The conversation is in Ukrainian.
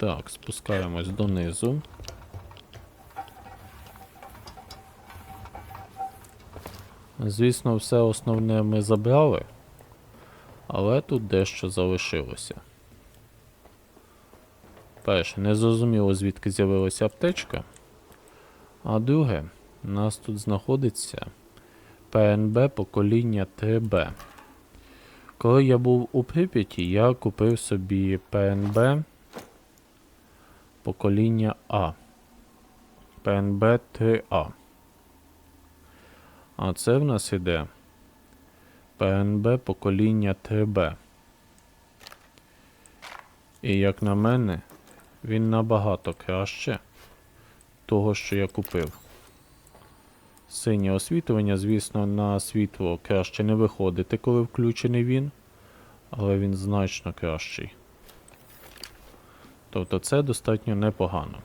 Так, спускаємось донизу. Звісно, все основне ми забрали, але тут дещо залишилося. Перше, не зрозуміло, звідки з'явилася аптечка. А друге, у нас тут знаходиться ПНБ покоління 3Б. Коли я був у Прип'яті, я купив собі ПНБ покоління А. ПНБ 3А. А це в нас іде ПНБ покоління 3Б. І як на мене, він набагато краще того, що я купив. Синє освітлення, звісно, на світло краще не виходити, коли включений він, але він значно кращий. Тобто це достатньо непогано.